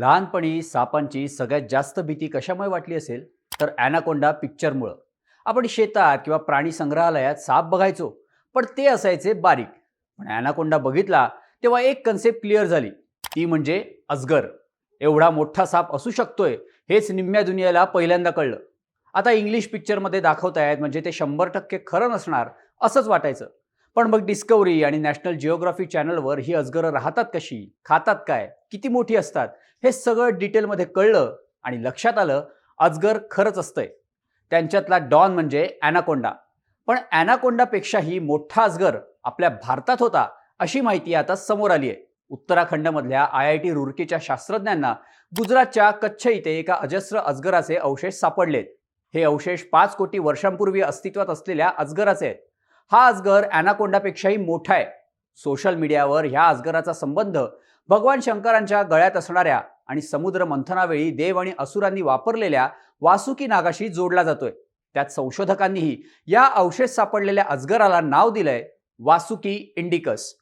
लहानपणी सापांची सगळ्यात जास्त भीती कशामुळे वाटली असेल? तर ॲनाकोंडा पिक्चरमुळं. आपण शेतात किंवा प्राणी संग्रहालयात साप बघायचो पण ते असायचे बारीक. पण ॲनाकोंडा बघितला तेव्हा एक कन्सेप्ट क्लिअर झाली. ती म्हणजे अजगर. एवढा मोठा साप असू शकतोय हेच निम्म्या दुनियेला पहिल्यांदा कळलं. आता इंग्लिश पिक्चरमध्ये दाखवतायत म्हणजे ते शंभर टक्के खरं नसणार असंच वाटायचं. पण मग डिस्कवरी आणि नॅशनल जिओग्राफी चॅनलवर ही अजगरं राहतात कशी? खातात काय? किती मोठी असतात? हे सगळं डिटेलमध्ये कळलं आणि लक्षात आलं अजगर खरंच असतंय. त्यांच्यातला डॉन म्हणजे ॲनाकोंडा. पण ॲनाकोंडापेक्षाही मोठा अजगर आपल्या भारतात होता अशी माहिती आता समोर आली आहे उत्तराखंडमधल्या आय आय टी रुरकीच्या शास्त्रज्ञांना गुजरातच्या कच्छ इथे एका अजस्र अजगराचे अवशेष सापडलेत. हे अवशेष पाच कोटी वर्षांपूर्वी अस्तित्वात असलेल्या अजगराचे आहेत. हा अजगर अॅनाकोंडापेक्षाही मोठा आहे. सोशल मीडियावर ह्या अजगराचा संबंध भगवान शंकरांच्या गळ्यात असणाऱ्या आणि समुद्र मंथनावेळी देव आणि असुरांनी वापरलेल्या वासुकी नागाशी जोडला जातोय. त्यात संशोधकांनीही या अवशेष सापडलेल्या अजगराला नाव दिलंय वासुकी इंडिकस.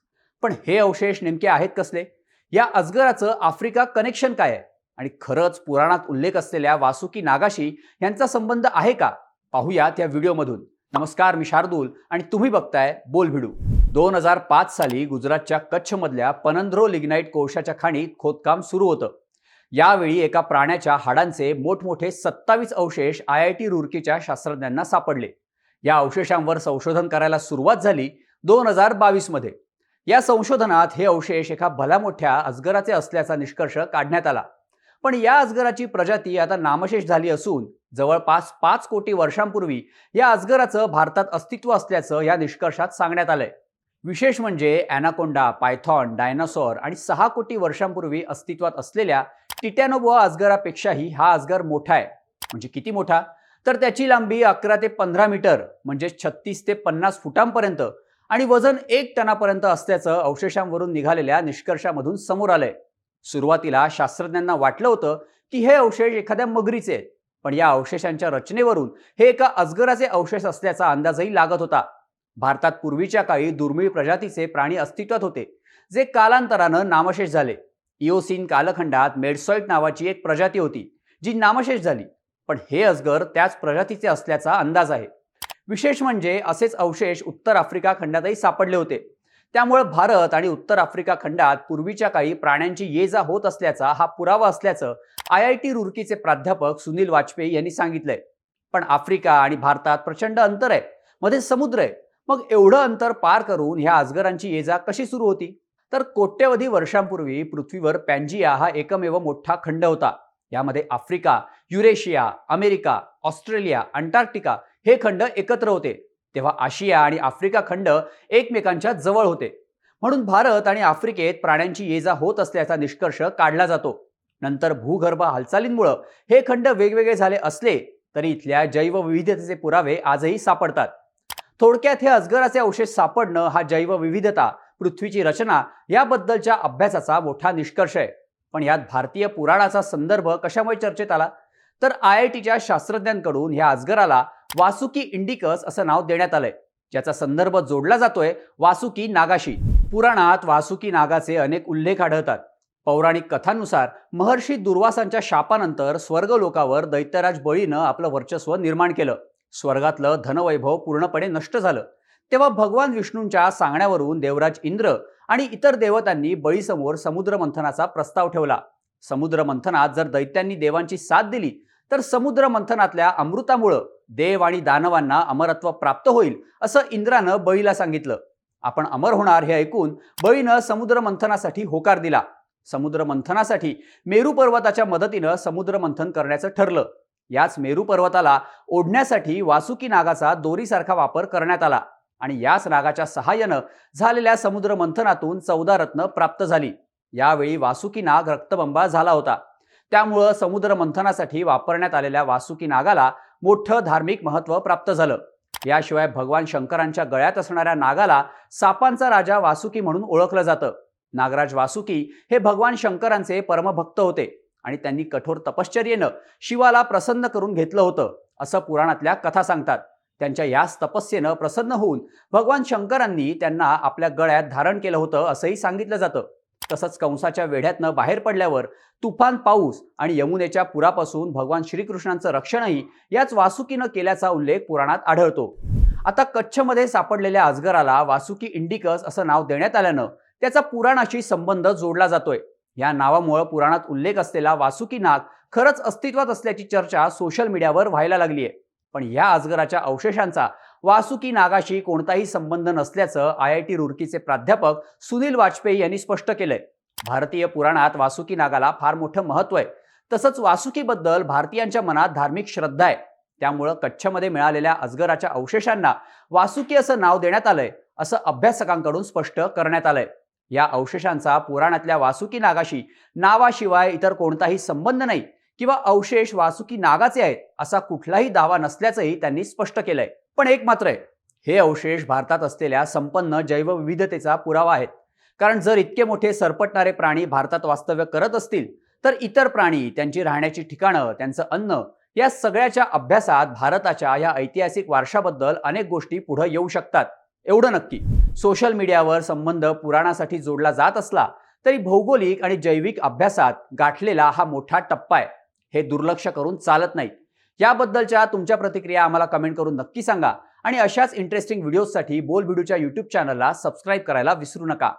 पण हे अवशेष नेमके आहेत कसले? या अजगराचं आफ्रिका कनेक्शन काय आहे? आणि खरंच पुराणात उल्लेख असलेल्या वासुकी नागाशी यांचा संबंध आहे का? पाहूयात या व्हिडिओमधून. नमस्कार मी शार्दूल आणि तुम्ही बघताय बोल भिडू. दोन हजार पाच साली गुजरातच्या कच्छमधल्या पनंध्रो लिग्नाईट कोळशाच्या खाणीत खोदकाम सुरू होतं. यावेळी एका प्राण्याच्या हाडांचे मोठमोठे सत्तावीस अवशेष आय आय टी रुर्कीच्या शास्त्रज्ञांना सापडले. या अवशेषांवर संशोधन करायला सुरुवात झाली दोन हजार बावीसमध्ये या संशोधनात हे अवशेष एका भला मोठ्या अजगराचे असल्याचा निष्कर्ष काढण्यात आला. पण या अजगराची प्रजाती आता नामशेष झाली असून जवळपास पाच कोटी वर्षांपूर्वी या अजगराचं भारतात अस्तित्व असल्याचं या निष्कर्षात सांगण्यात आलंय. विशेष म्हणजे अॅनाकोंडा पायथॉन डायनासॉर आणि सहा कोटी वर्षांपूर्वी अस्तित्वात असलेल्या टिटॅनोबोआ अजगरापेक्षाही हा अजगर मोठा आहे. म्हणजे किती मोठा? तर त्याची लांबी अकरा ते पंधरा मीटर म्हणजे छत्तीस ते पन्नास फुटांपर्यंत आणि वजन एक टनापर्यंत असल्याचं अवशेषांवरून निघालेल्या निष्कर्षामधून समोर आलंय. सुरुवातीला शास्त्रज्ञांना वाटलं होतं की हे अवशेष एखाद्या मगरीचे आहेत. पण या अवशेषांच्या रचनेवरून हे एका अजगराचे अवशेष असल्याचा अंदाजही लागत होता. भारतात पूर्वीच्या काळी दुर्मिळ प्रजातीचे प्राणी अस्तित्वात होते जे कालांतरानं नामशेष झाले. इओसिन कालखंडात मेडसॉइट नावाची एक प्रजाती होती जी नामशेष झाली. पण हे अजगर त्याच प्रजातीचे असल्याचा अंदाज आहे. विशेष म्हणजे असेच अवशेष उत्तर आफ्रिका खंडातही सापडले होते. त्यामुळे भारत आणि उत्तर आफ्रिका खंडात पूर्वीच्या काळी प्राण्यांची ये जा होत असल्याचा हा पुरावा असल्याचं आय आय टी रुरकीचे प्राध्यापक सुनील वाजपेयी यांनी सांगितलंय. पण आफ्रिका आणि भारतात प्रचंड अंतर आहे. मध्ये समुद्र आहे. मग एवढं अंतर पार करून ह्या अजगरांची ये जा कशी सुरू होती? तर कोट्यवधी वर्षांपूर्वी पृथ्वीवर पॅन्जिया हा एकमेव मोठा खंड होता. यामध्ये Africa Eurasia America Australia Antarctica हे खंड एकत्र होते. तेव्हा आशिया आणि आफ्रिका खंड एकमेकांच्या जवळ होते. म्हणून भारत आणि आफ्रिकेत प्राण्यांची ये जा होत असल्याचा निष्कर्ष काढला जातो. नंतर भूगर्भ हालचालींमुळं हे खंड वेगवेगळे झाले असले तरी इथल्या जैवविविधतेचे पुरावे आजही सापडतात. थोडक्यात हे अजगराचे अवशेष सापडणं हा जैवविविधता पृथ्वीची रचना याबद्दलच्या अभ्यासाचा मोठा निष्कर्ष आहे. पण यात भारतीय पुराणाचा संदर्भ कशामुळे चर्चेत आला? तर आय आय टीच्या शास्त्रज्ञांकडून ह्या अजगराला वासुकी इंडिकस असं नाव देण्यात आलंय. ज्याचा संदर्भ जोडला जातोय वासुकी नागाशी. पुराणात वासुकी नागाचे अनेक उल्लेख आढळतात. पौराणिक कथांनुसार महर्षी दुर्वासांच्या शापानंतर स्वर्गलोकावर दैत्यराज बळीनं आपलं वर्चस्व निर्माण केलं. स्वर्गातलं धनवैभव पूर्णपणे नष्ट झालं. तेव्हा भगवान विष्णूंच्या सांगण्यावरून देवराज इंद्र आणि इतर देवतांनी बळीसमोर समुद्र मंथनाचा प्रस्ताव ठेवला. समुद्र मंथनात जर दैत्यांनी देवांची साथ दिली तर समुद्र मंथनातल्या अमृतामुळं देव आणि दानवांना अमरत्व प्राप्त होईल असं इंद्रानं बळीला सांगितलं. आपण अमर होणार हे ऐकून बळीनं समुद्र मंथनासाठी होकार दिला. समुद्र मंथनासाठी मेरू पर्वताच्या मदतीनं समुद्र मंथन करण्याचं ठरलं. याच मेरू पर्वताला ओढण्यासाठी वासुकी नागाचा दोरीसारखा वापर करण्यात आला आणि याच नागाच्या सहाय्यानं झालेल्या समुद्र मंथनातून चौदा रत्न प्राप्त झाली. यावेळी वासुकी नाग रक्तबंबा झाला होता. त्यामुळं समुद्र मंथनासाठी वापरण्यात आलेल्या वासुकी नागाला मोठं धार्मिक महत्त्व प्राप्त झालं. याशिवाय भगवान शंकरांच्या गळ्यात असणाऱ्या नागाला सापांचा राजा वासुकी म्हणून ओळखलं जातं. नागराज वासुकी हे भगवान शंकरांचे परमभक्त होते आणि त्यांनी कठोर तपश्चर्येनं शिवाला प्रसन्न करून घेतलं होतं असं पुराणातल्या कथा सांगतात. त्यांच्या याच तपस्येनं प्रसन्न होऊन भगवान शंकरांनी त्यांना आपल्या गळ्यात धारण केलं होतं असंही सांगितलं जातं. तसंच कंसाच्या वेढ्यातनं बाहेर पडल्यावर तुफान पाऊस आणि यमुनेच्या पुरापासून भगवान श्रीकृष्णांचं रक्षणही याच वासुकीनं केल्याचा उल्लेख पुराणात आढळतो. आता कच्छमध्ये सापडलेल्या अजगराला वासुकी इंडिकस असं नाव देण्यात आल्यानं त्याचा पुराणाशी संबंध जोडला जातोय. या नावामुळे पुराणात उल्लेख असलेला वासुकी नाग खरंच अस्तित्वात असल्याची चर्चा सोशल मीडियावर व्हायला लागली आहे पण या अजगराच्या अवशेषांचा वासुकी नागाशी कोणताही संबंध नसल्याचं आय आय टी रुर्कीचे प्राध्यापक सुनील वाजपेयी यांनी स्पष्ट केलंय. भारतीय पुराणात वासुकी नागाला फार मोठं महत्त्व आहे. तसंच वासुकीबद्दल भारतीयांच्या मनात धार्मिक श्रद्धा आहे. त्यामुळं कच्छमध्ये मिळालेल्या अजगराच्या अवशेषांना वासुकी असं नाव देण्यात आलंय असं अभ्यासकांकडून स्पष्ट करण्यात आलंय. या अवशेषांचा पुराणातल्या वासुकी नागाशी नावाशिवाय इतर कोणताही संबंध नाही किंवा अवशेष वासुकी नागाचे आहेत असा कुठलाही दावा नसल्याचंही त्यांनी स्पष्ट केलंय. पण एक मात्र आहे. हे अवशेष भारतात असलेल्या संपन्न जैवविविधतेचा पुरावा आहेत. कारण जर इतके मोठे सरपटणारे प्राणी भारतात वास्तव्य करत असतील तर इतर प्राणी त्यांची राहण्याची ठिकाणं त्यांचं अन्न या सगळ्याच्या अभ्यासात भारताच्या या ऐतिहासिक वारशाबद्दल अनेक गोष्टी पुढे येऊ शकतात. एवढं नक्की. सोशल मीडियावर संबंध पुराणासाठी जोडला जात असला तरी भौगोलिक आणि जैविक अभ्यासात गाठलेला हा मोठा टप्पा आहे. हे दुर्लक्ष करून चालत नाही. याबद्दलच्या तुमच्या प्रतिक्रिया आम्हाला कमेंट करून नक्की सांगा. आणि अशाच इंटरेस्टिंग व्हिडिओजसाठी बोल व्हिडिओच्या यूट्यूब चॅनलला सबस्क्राईब करायला विसरू नका.